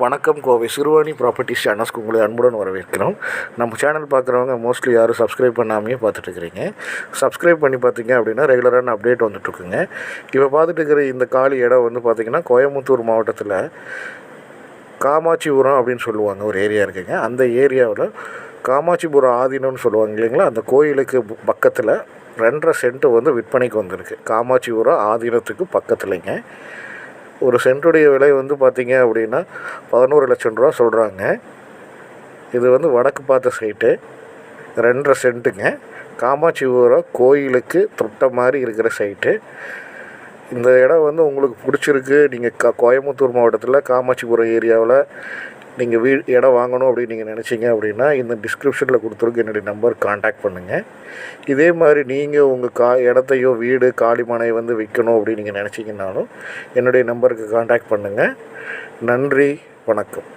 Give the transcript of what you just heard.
வணக்கம் கோவை சிறுவாணி ப்ராப்பர்ட்டிஸ் சேனல்ஸ்க்கு உங்களை அன்புடன் வரவேற்கிறோம். நம்ம சேனல் பார்க்குறவங்க மோஸ்ட்லி யாரும் சப்ஸ்கிரைப் பண்ணாமையே பார்த்துட்டு இருக்கிறீங்க. சப்ஸ்கிரைப் பண்ணி பார்த்தீங்க அப்படின்னா ரெகுலரான அப்டேட் வந்துட்டுருக்குங்க இப்போ பார்த்துட்டு இருக்கிற இந்த காலி இடம் வந்து பார்த்திங்கன்னா கோயம்புத்தூர் மாவட்டத்தில் காமாட்சிபுரம் அப்படின்னு சொல்லுவாங்க. ஒரு ஏரியா இருக்குங்க. அந்த ஏரியாவில் காமாட்சிபுரம் ஆதீனம்னு சொல்லுவாங்க இல்லைங்களா? அந்த கோயிலுக்கு பக்கத்தில் ரெண்டரை சென்ட்டு வந்து விற்பனைக்கு வந்திருக்கு. காமாட்சிபுரம் ஆதீனத்துக்கு பக்கத்துலைங்க. ஒரு சென்ட்டுடைய விலை வந்து பார்த்திங்க அப்படின்னா பதினோரு லட்சம் ரூபா சொல்கிறாங்க இது வந்து வடக்கு பார்த்த சைட்டு ரெண்டரை சென்ட்டுங்க. காமாட்சிபுரம் கோயிலுக்கு தொட்ட மாதிரி இருக்கிற சைட்டு இந்த இடம் வந்து உங்களுக்கு பிடிச்சிருக்கு. நீங்கள் க கோயம்புத்தூர் மாவட்டத்தில் காமாட்சிபுரம் ஏரியாவில் நீங்கள் வீ இடம் வாங்கணும் அப்படின்னு நீங்கள் நினச்சிங்க அப்படின்னா இந்த டிஸ்கிரிப்ஷனில் கொடுத்துருக்கு என்னுடைய நம்பர் காண்டாக்ட் பண்ணுங்கள் இதே மாதிரி நீங்கள் உங்கள் கா இடத்தையோ வீடு காலிமனை வந்து விற்கணும் அப்படின்னு நீங்கள் நினச்சிங்கனாலும் என்னுடைய நம்பருக்கு காண்டாக்ட் பண்ணுங்கள் நன்றி வணக்கம்.